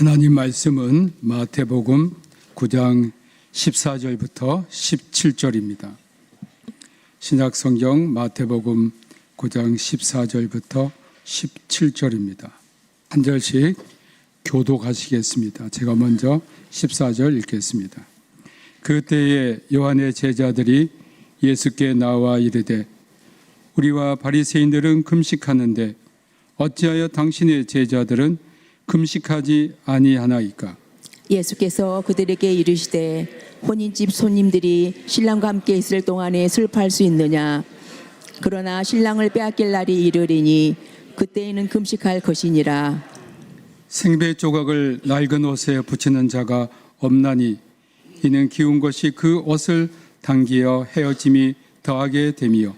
하나님 말씀은 마태복음 9장 14절부터 17절입니다. 신약 성경 마태복음 9장 14절부터 17절입니다. 한 절씩 교독하시겠습니다. 제가 먼저 14절 읽겠습니다. 그때에 요한의 제자들이 예수께 나와 이르되 우리와 바리새인들은 금식하는데 어찌하여 당신의 제자들은 금식하지 아니하나이까? 예수께서 그들에게 이르시되 혼인집 손님들이 신랑과 함께 있을 동안에 술 팔 수 있느냐? 그러나 신랑을 빼앗길 날이 이르리니 그때에는 금식할 것이니라. 생배 조각을 낡은 옷에 붙이는 자가 없나니 이는 기운 것이 그 옷을 당기어 헤어짐이 더하게 됨이요.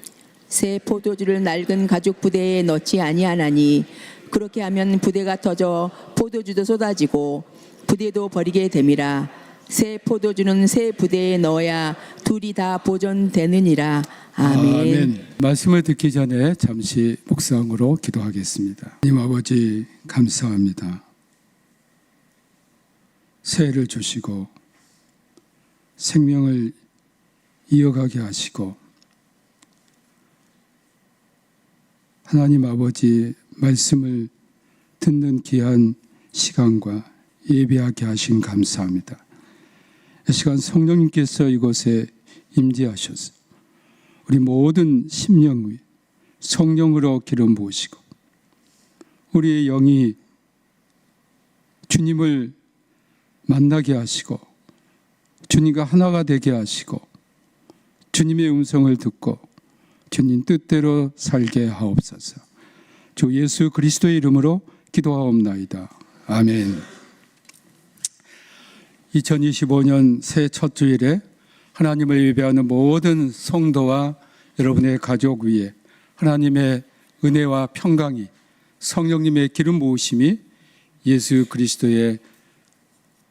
새 포도주를 낡은 가죽 부대에 넣지 아니하나니 그렇게 하면 부대가 터져 포도주도 쏟아지고 부대도 버리게 됨이라 새 포도주는 새 부대에 넣어야 둘이 다 보존되느니라 아멘. 말씀을 듣기 전에 잠시 묵상으로 기도하겠습니다. 하나님 아버지 감사합니다. 새해를 주시고 생명을 이어가게 하시고 하나님 아버지 말씀을 듣는 귀한 시간과 예배하게 하신 감사합니다. 이 시간 성령님께서 이곳에 임재하셔서 우리 모든 심령 위 성령으로 기름 부으시고 우리의 영이 주님을 만나게 하시고 주님과 하나가 되게 하시고 주님의 음성을 듣고 주님 뜻대로 살게 하옵소서. 주 예수 그리스도의 이름으로 기도하옵나이다. 아멘. 2025년 새 첫 주일에 하나님을 예배하는 모든 성도와 여러분의 가족 위에 하나님의 은혜와 평강이 성령님의 기름 부으심이 예수 그리스도의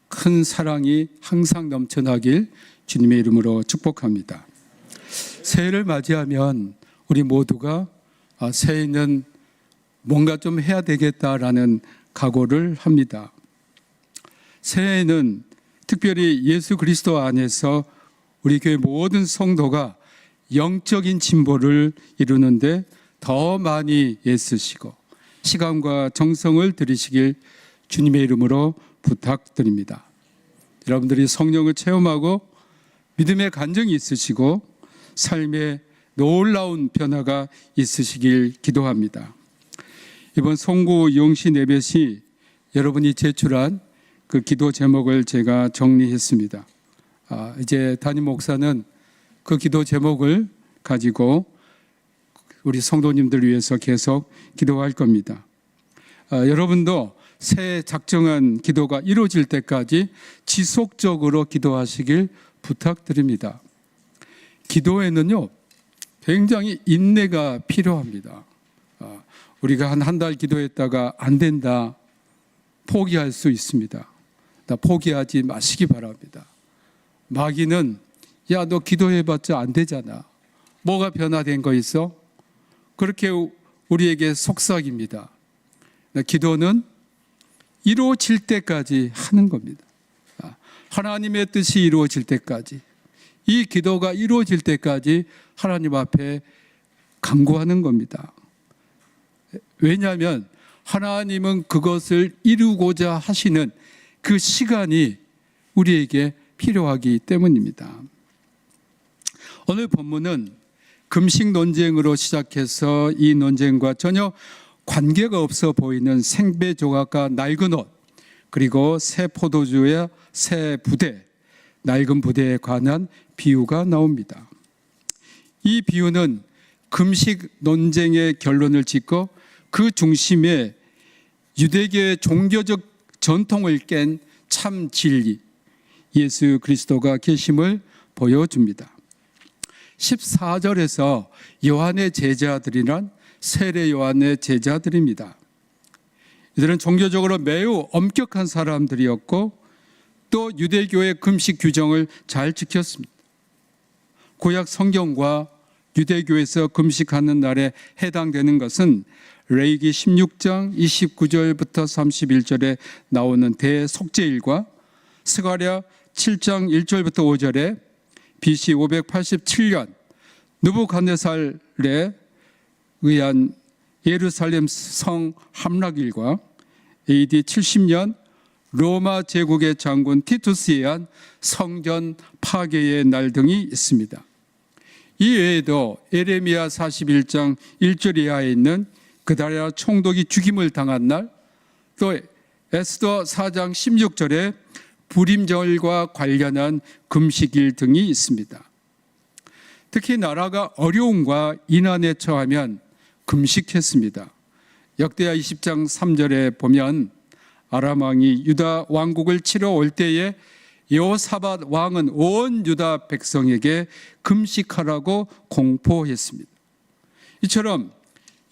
큰 사랑이 항상 넘쳐나길 주님의 이름으로 축복합니다. 새해를 맞이하면 우리 모두가 아, 새해는 뭔가 좀 해야 되겠다라는 각오를 합니다. 새해에는 특별히 예수 그리스도 안에서 우리 교회 모든 성도가 영적인 진보를 이루는데 더 많이 애쓰시고 시간과 정성을 들이시길 주님의 이름으로 부탁드립니다. 여러분들이 성령을 체험하고 믿음의 간증이 있으시고 삶에 놀라운 변화가 있으시길 기도합니다. 이번 송구 용시 내벳이 여러분이 제출한 그 기도 제목을 제가 정리했습니다. 아, 이제 담임 목사는 그 기도 제목을 가지고 우리 성도님들 위해서 계속 기도할 겁니다. 아, 여러분도 새 작정한 기도가 이루어질 때까지 지속적으로 기도하시길 부탁드립니다. 기도에는요, 굉장히 인내가 필요합니다. 아, 우리가 한 한 달 기도했다가 안 된다, 포기할 수 있습니다. 나 포기하지 마시기 바랍니다. 마귀는 야, 너 기도해봤자 안 되잖아. 뭐가 변화된 거 있어? 그렇게 우리에게 속삭입니다. 기도는 이루어질 때까지 하는 겁니다. 아, 하나님의 뜻이 이루어질 때까지. 이 기도가 이루어질 때까지 하나님 앞에 강구하는 겁니다. 왜냐하면 하나님은 그것을 이루고자 하시는 그 시간이 우리에게 필요하기 때문입니다. 오늘 본문은 금식 논쟁으로 시작해서 이 논쟁과 전혀 관계가 없어 보이는 생배 조각과 낡은 옷 그리고 새 포도주의 새 부대 낡은 부대에 관한 비유가 나옵니다. 이 비유는 금식 논쟁의 결론을 짓고 그 중심에 유대교의 종교적 전통을 깬 참 진리 예수 그리스도가 계심을 보여줍니다. 14절에서 요한의 제자들이란 세례 요한의 제자들입니다. 이들은 종교적으로 매우 엄격한 사람들이었고 또 유대교의 금식 규정을 잘 지켰습니다. 구약 성경과 유대교에서 금식하는 날에 해당되는 것은 레이기 16장 29절부터 31절에 나오는 대속죄일과 스가랴 7장 1절부터 5절에 BC 587년 느부갓네살에 의한 예루살렘 성 함락일과 AD 70년 로마 제국의 장군 티투스에 의한 성전 파괴의 날 등이 있습니다. 이 외에도 에레미야 41장 1절 이하에 있는 그다랴 총독이 죽임을 당한 날, 또 에스더 4장 16절에 불임절과 관련한 금식일 등이 있습니다. 특히 나라가 어려움과 이난에 처하면 금식했습니다. 역대하 20장 3절에 보면 아람 왕이 유다 왕국을 치러 올 때에 여호사밧 왕은 온 유다 백성에게 금식하라고 공포했습니다. 이처럼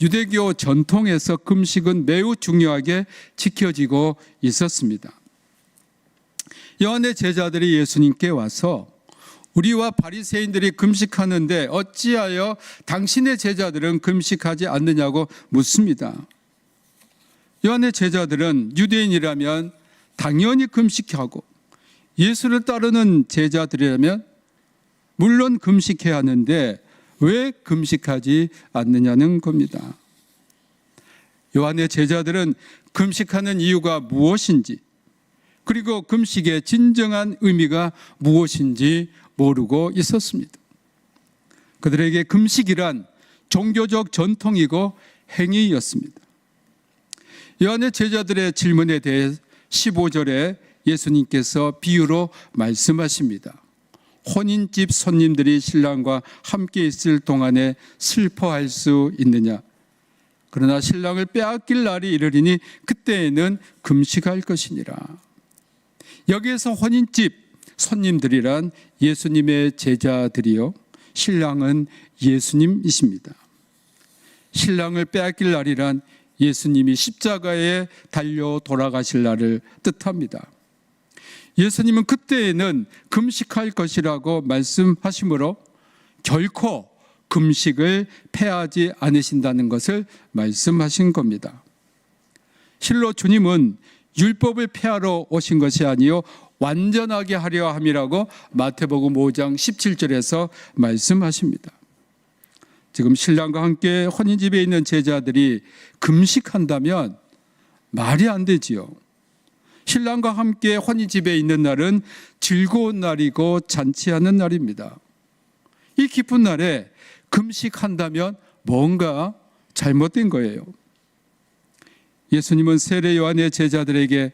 유대교 전통에서 금식은 매우 중요하게 지켜지고 있었습니다. 요한의 제자들이 예수님께 와서 우리와 바리새인들이 금식하는데 어찌하여 당신의 제자들은 금식하지 않느냐고 묻습니다. 요한의 제자들은 유대인이라면 당연히 금식하고 예수를 따르는 제자들이라면 물론 금식해야 하는데 왜 금식하지 않느냐는 겁니다. 요한의 제자들은 금식하는 이유가 무엇인지 그리고 금식의 진정한 의미가 무엇인지 모르고 있었습니다. 그들에게 금식이란 종교적 전통이고 행위였습니다. 요한의 제자들의 질문에 대해 15절에 예수님께서 비유로 말씀하십니다. 혼인집 손님들이 신랑과 함께 있을 동안에 슬퍼할 수 있느냐? 그러나 신랑을 빼앗길 날이 이르리니 그때에는 금식할 것이니라. 여기에서 혼인집 손님들이란 예수님의 제자들이요. 신랑은 예수님이십니다. 신랑을 빼앗길 날이란 예수님이 십자가에 달려 돌아가실 날을 뜻합니다. 예수님은 그때에는 금식할 것이라고 말씀하시므로 결코 금식을 패하지 않으신다는 것을 말씀하신 겁니다. 실로 주님은 율법을 폐하러 오신 것이 아니요 완전하게 하려 함이라고 마태복음 5장 17절에서 말씀하십니다. 지금 신랑과 함께 혼인집에 있는 제자들이 금식한다면 말이 안 되지요. 신랑과 함께 혼인집에 있는 날은 즐거운 날이고 잔치하는 날입니다. 이 기쁜 날에 금식한다면 뭔가 잘못된 거예요. 예수님은 세례 요한의 제자들에게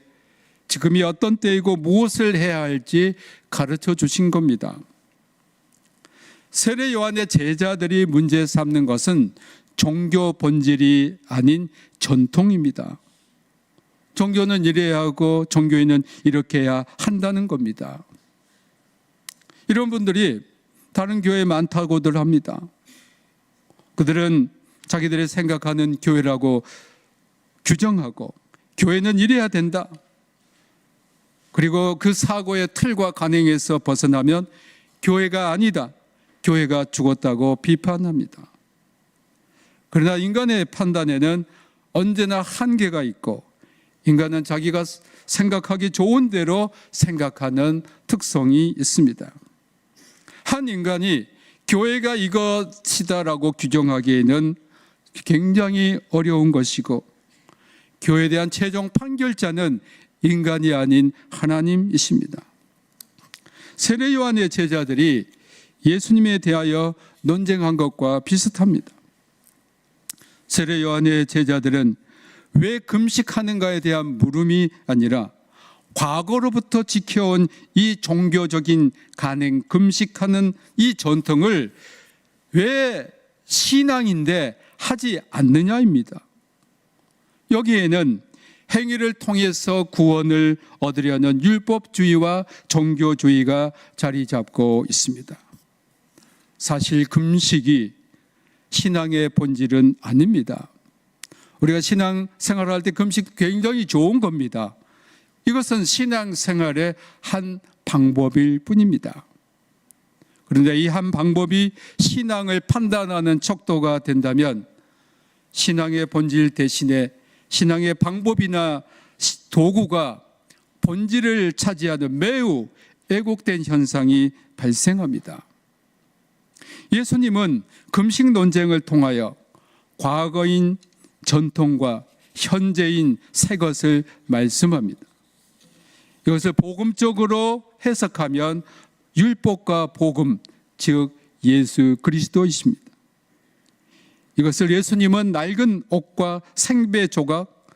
지금이 어떤 때이고 무엇을 해야 할지 가르쳐 주신 겁니다. 세례 요한의 제자들이 문제 삼는 것은 종교 본질이 아닌 전통입니다. 종교는 이래야 하고 종교인은 이렇게 해야 한다는 겁니다. 이런 분들이 다른 교회 많다고들 합니다. 그들은 자기들이 생각하는 교회라고 규정하고 교회는 이래야 된다. 그리고 그 사고의 틀과 관행에서 벗어나면 교회가 아니다. 교회가 죽었다고 비판합니다. 그러나 인간의 판단에는 언제나 한계가 있고 인간은 자기가 생각하기 좋은 대로 생각하는 특성이 있습니다. 한 인간이 교회가 이것이다라고 규정하기에는 굉장히 어려운 것이고 교회에 대한 최종 판결자는 인간이 아닌 하나님이십니다. 세례 요한의 제자들이 예수님에 대하여 논쟁한 것과 비슷합니다. 세례 요한의 제자들은 왜 금식하는가에 대한 물음이 아니라 과거로부터 지켜온 이 종교적인 간행 금식하는 이 전통을 왜 신앙인데 하지 않느냐입니다. 여기에는 행위를 통해서 구원을 얻으려는 율법주의와 종교주의가 자리 잡고 있습니다. 사실 금식이 신앙의 본질은 아닙니다. 우리가 신앙 생활할 때 금식 굉장히 좋은 겁니다. 이것은 신앙 생활의 한 방법일 뿐입니다. 그런데 이 한 방법이 신앙을 판단하는 척도가 된다면 신앙의 본질 대신에 신앙의 방법이나 시- 도구가 본질을 차지하는 매우 애곡된 현상이 발생합니다. 예수님은 금식 논쟁을 통하여 과거인 전통과 현재인 새 것을 말씀합니다. 이것을 복음적으로 해석하면 율법과 복음, 즉 예수 그리스도이십니다. 이것을 예수님은 낡은 옷과 생배 조각,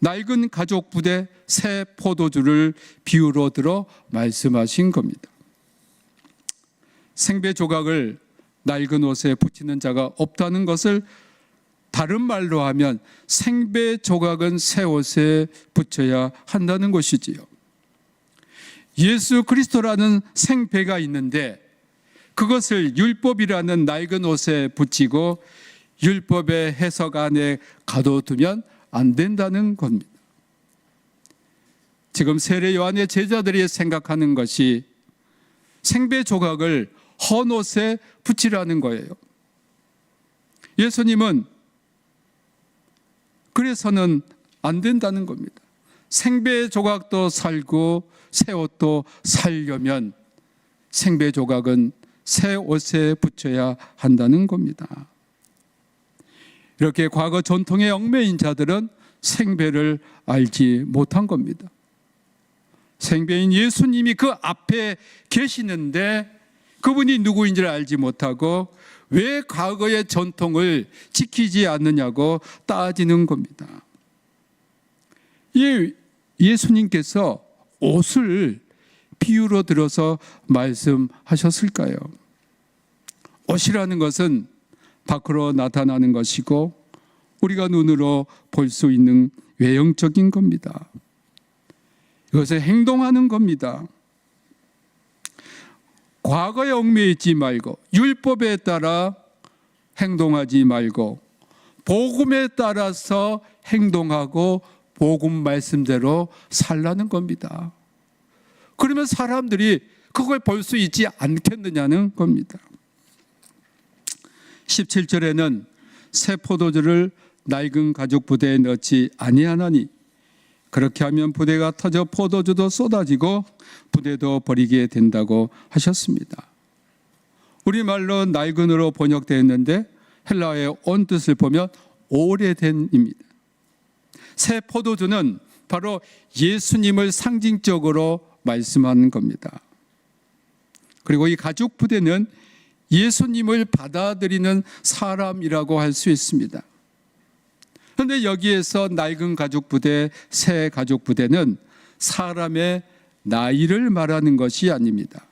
낡은 가족 부대, 새 포도주를 비유로 들어 말씀하신 겁니다. 생배 조각을 낡은 옷에 붙이는 자가 없다는 것을 다른 말로 하면 생배 조각은 새 옷에 붙여야 한다는 것이지요. 예수 그리스도라는 생배가 있는데 그것을 율법이라는 낡은 옷에 붙이고 율법의 해석 안에 가둬두면 안 된다는 겁니다. 지금 세례 요한의 제자들이 생각하는 것이 생배 조각을 헌 옷에 붙이라는 거예요. 예수님은 그래서는 안 된다는 겁니다. 생배 조각도 살고 새 옷도 살려면 생배 조각은 새 옷에 붙여야 한다는 겁니다. 이렇게 과거 전통의 얽매인 자들은 생배를 알지 못한 겁니다. 생배인 예수님이 그 앞에 계시는데 그분이 누구인지를 알지 못하고 왜 과거의 전통을 지키지 않느냐고 따지는 겁니다. 예, 예수님께서 옷을 비유로 들어서 말씀하셨을까요? 옷이라는 것은 밖으로 나타나는 것이고 우리가 눈으로 볼 수 있는 외형적인 겁니다. 이것을 행동하는 겁니다. 과거에 얽매여 있지 말고 율법에 따라 행동하지 말고 복음에 따라서 행동하고 복음 말씀대로 살라는 겁니다. 그러면 사람들이 그걸 볼 수 있지 않겠느냐는 겁니다. 17절에는 새 포도주를 낡은 가죽 부대에 넣지 아니하나니 그렇게 하면 부대가 터져 포도주도 쏟아지고 부대도 버리게 된다고 하셨습니다. 우리말로 낡은으로 번역되어 있는데 헬라어의 온 뜻을 보면 오래된입니다. 새 포도주는 바로 예수님을 상징적으로 말씀하는 겁니다. 그리고 이 가죽 부대는 예수님을 받아들이는 사람이라고 할 수 있습니다. 그런데 여기에서 낡은 가죽 부대, 새 가죽 부대는 사람의 나이를 말하는 것이 아닙니다.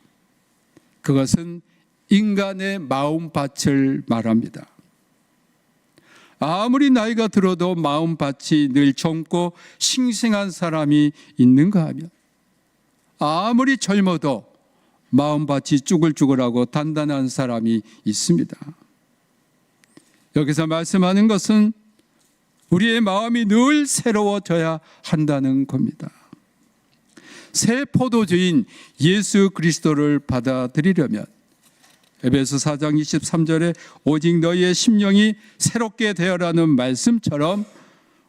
그것은 인간의 마음밭을 말합니다. 아무리 나이가 들어도 마음밭이 늘 젊고 싱싱한 사람이 있는가 하면 아무리 젊어도 마음밭이 쭈글쭈글하고 단단한 사람이 있습니다. 여기서 말씀하는 것은 우리의 마음이 늘 새로워져야 한다는 겁니다. 새 포도주인 예수 그리스도를 받아들이려면 에베소 4장 23절에 오직 너희의 심령이 새롭게 되어라는 말씀처럼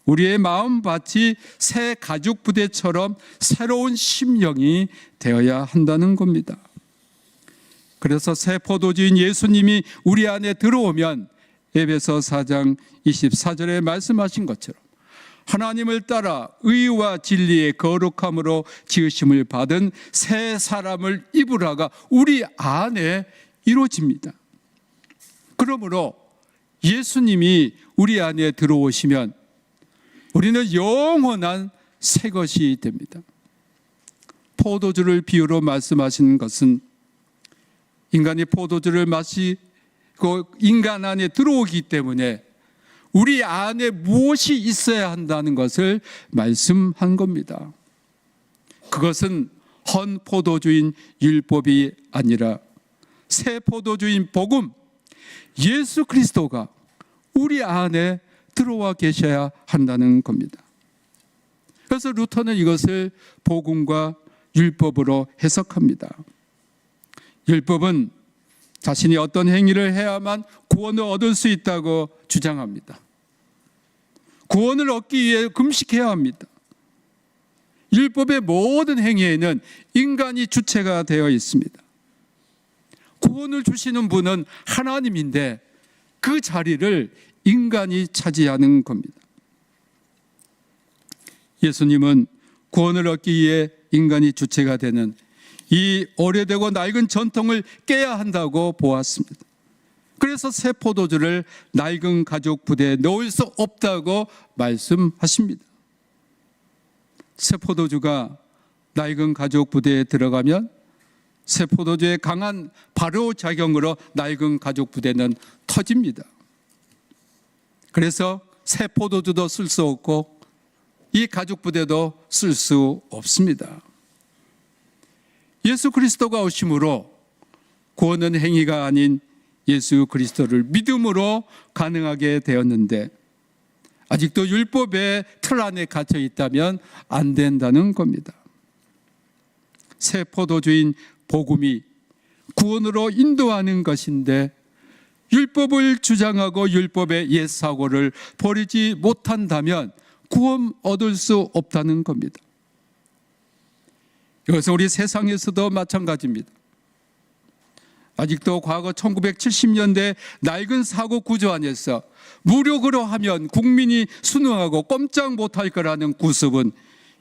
우리의 마음밭이 새 가죽 부대처럼 새로운 심령이 되어야 한다는 겁니다. 그래서 새 포도주인 예수님이 우리 안에 들어오면 에베소 4장 24절에 말씀하신 것처럼 하나님을 따라 의와 진리의 거룩함으로 지으심을 받은 새 사람을 입으라가 우리 안에 이루어집니다. 그러므로 예수님이 우리 안에 들어오시면 우리는 영원한 새 것이 됩니다. 포도주를 비유로 말씀하시는 것은 인간이 포도주를 마시 고 인간 안에 들어오기 때문에 우리 안에 무엇이 있어야 한다는 것을 말씀한 겁니다. 그것은 헌 포도주인 율법이 아니라 새 포도주인 복음 예수 그리스도가 우리 안에 들어와 계셔야 한다는 겁니다. 그래서 루터는 이것을 복음과 율법으로 해석합니다. 율법은 자신이 어떤 행위를 해야만 구원을 얻을 수 있다고 주장합니다. 구원을 얻기 위해 금식해야 합니다. 율법의 모든 행위에는 인간이 주체가 되어 있습니다. 구원을 주시는 분은 하나님인데 그 자리를 인간이 차지하는 겁니다. 예수님은 구원을 얻기 위해 인간이 주체가 되는 이 오래되고 낡은 전통을 깨야 한다고 보았습니다. 그래서 새 포도주를 낡은 가죽 부대에 넣을 수 없다고 말씀하십니다. 새 포도주가 낡은 가죽 부대에 들어가면 새 포도주의 강한 발효 작용으로 낡은 가죽 부대는 터집니다. 그래서 새 포도주도 쓸 수 없고 이 가죽 부대도 쓸 수 없습니다. 예수 그리스도가 오심으로 구원은 행위가 아닌 예수 그리스도를 믿음으로 가능하게 되었는데 아직도 율법의 틀 안에 갇혀 있다면 안 된다는 겁니다. 새 포도주인 복음이 구원으로 인도하는 것인데 율법을 주장하고 율법의 옛 사고를 버리지 못한다면 구원 얻을 수 없다는 겁니다. 이것은 우리 세상에서도 마찬가지입니다. 아직도 과거 1970년대 낡은 사고 구조 안에서 무력으로 하면 국민이 순응하고 꼼짝 못할 거라는 구습은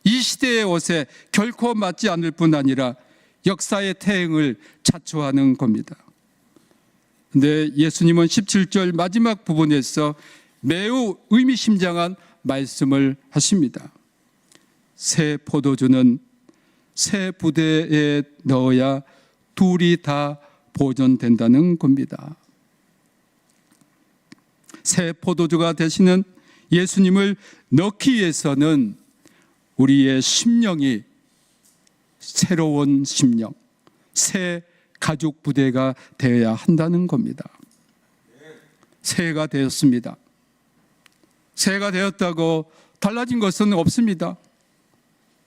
이 시대의 옷에 결코 맞지 않을 뿐 아니라 역사의 태행을 자초하는 겁니다. 근데 예수님은 17절 마지막 부분에서 매우 의미심장한 말씀을 하십니다. 새 포도주는 새 부대에 넣어야 둘이 다 보존된다는 겁니다. 새 포도주가 되시는 예수님을 넣기 위해서는 우리의 심령이 새로운 심령, 새 가죽 부대가 되어야 한다는 겁니다. 새해가 되었습니다. 새해가 되었다고 달라진 것은 없습니다.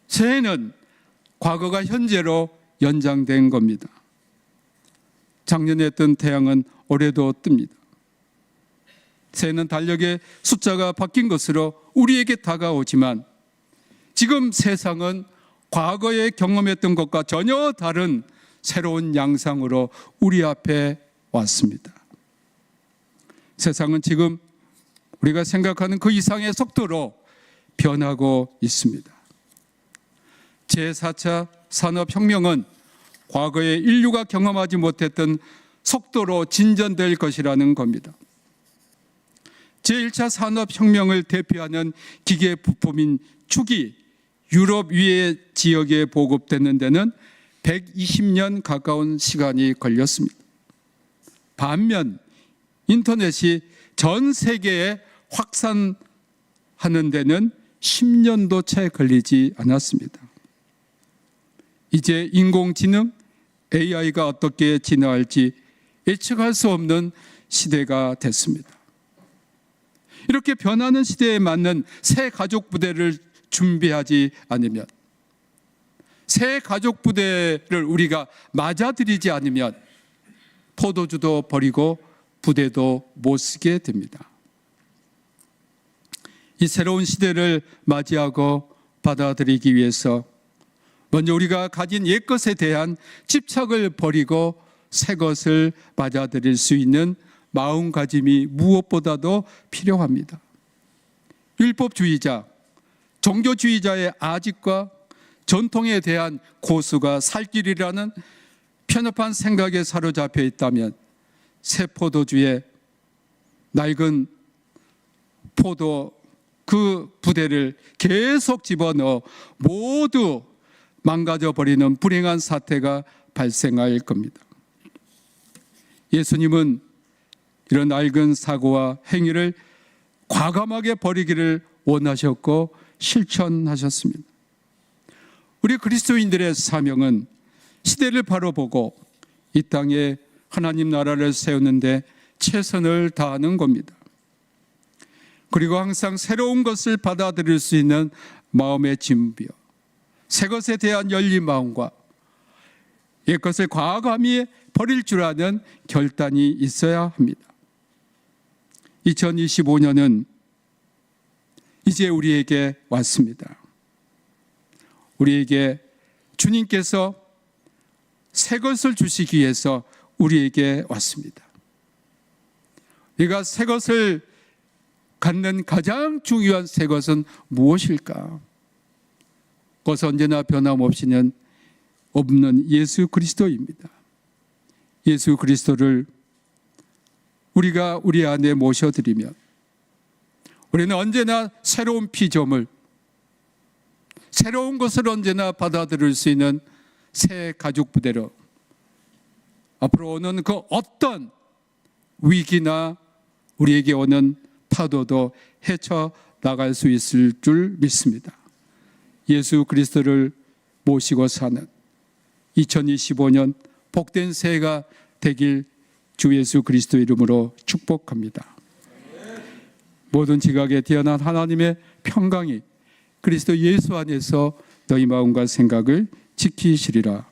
새해는 과거가 현재로 연장된 겁니다. 작년에 뜬 태양은 올해도 뜹니다. 새해는 달력의 숫자가 바뀐 것으로 우리에게 다가오지만 지금 세상은 과거에 경험했던 것과 전혀 다른 새로운 양상으로 우리 앞에 왔습니다. 세상은 지금 우리가 생각하는 그 이상의 속도로 변하고 있습니다. 제4차 산업혁명은 과거에 인류가 경험하지 못했던 속도로 진전될 것이라는 겁니다. 제1차 산업혁명을 대표하는 기계 부품인 축이 유럽 위의 지역에 보급되는 데는 120년 가까운 시간이 걸렸습니다. 반면 인터넷이 전 세계에 확산하는 데는 10년도 채 걸리지 않았습니다. 이제 인공지능 AI가 어떻게 진화할지 예측할 수 없는 시대가 됐습니다. 이렇게 변하는 시대에 맞는 새 가족 부대를 준비하지 않으면 새 가족 부대를 우리가 맞아들이지 않으면 포도주도 버리고 부대도 못 쓰게 됩니다. 이 새로운 시대를 맞이하고 받아들이기 위해서 먼저 우리가 가진 옛 것에 대한 집착을 버리고 새 것을 맞아들일 수 있는 마음가짐이 무엇보다도 필요합니다. 율법주의자, 종교주의자의 아직과 전통에 대한 고수가 살 길이라는 편협한 생각에 사로잡혀 있다면 새 포도주에 낡은 포도 그 부대를 계속 집어넣어 모두 망가져 버리는 불행한 사태가 발생할 겁니다. 예수님은 이런 낡은 사고와 행위를 과감하게 버리기를 원하셨고 실천하셨습니다. 우리 그리스도인들의 사명은 시대를 바로 보고 이 땅에 하나님 나라를 세우는데 최선을 다하는 겁니다. 그리고 항상 새로운 것을 받아들일 수 있는 마음의 준비요. 새 것에 대한 열린 마음과 옛것을 과감히 버릴 줄 아는 결단이 있어야 합니다. 2025년은 이제 우리에게 왔습니다. 우리에게 주님께서 새 것을 주시기 위해서 우리에게 왔습니다. 우리가 새 것을 갖는 가장 중요한 새 것은 무엇일까? 그것 언제나 변함없이는 없는 예수 그리스도입니다. 예수 그리스도를 우리가 우리 안에 모셔드리면 우리는 언제나 새로운 피조물, 새로운 것을 언제나 받아들일 수 있는 새 가족 부대로 앞으로 오는 그 어떤 위기나 우리에게 오는 파도도 헤쳐 나갈 수 있을 줄 믿습니다. 예수 그리스도를 모시고 사는 2025년 복된 새해가 되길 주 예수 그리스도 이름으로 축복합니다. 모든 지각에 태어난 하나님의 평강이 그리스도 예수 안에서 너희 마음과 생각을 지키시리라.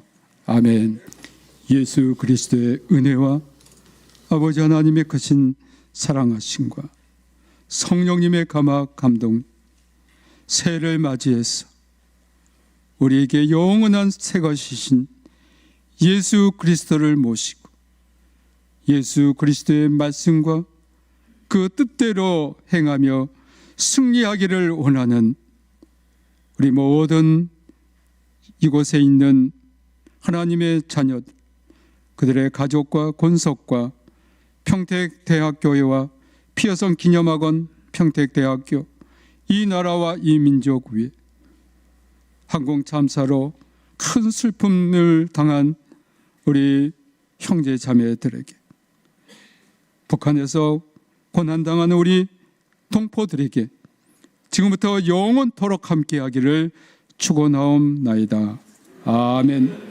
아멘. 예수 그리스도의 은혜와 아버지 하나님의 크신 사랑하심과 성령님의 감화 감동 새해를 맞이해서 우리에게 영원한 새 것이신 예수 그리스도를 모시고 예수 그리스도의 말씀과 그 뜻대로 행하며 승리하기를 원하는 우리 모든 이곳에 있는 하나님의 자녀 그들의 가족과 권속과 평택대학교회와 피어성 기념학원 평택대학교 이 나라와 이 민족 위에 항공 참사로 큰 슬픔을 당한 우리 형제 자매들에게 북한에서 고난당하는 우리 동포들에게 지금부터 영원토록 함께하기를 축원하옵나이다. 아멘.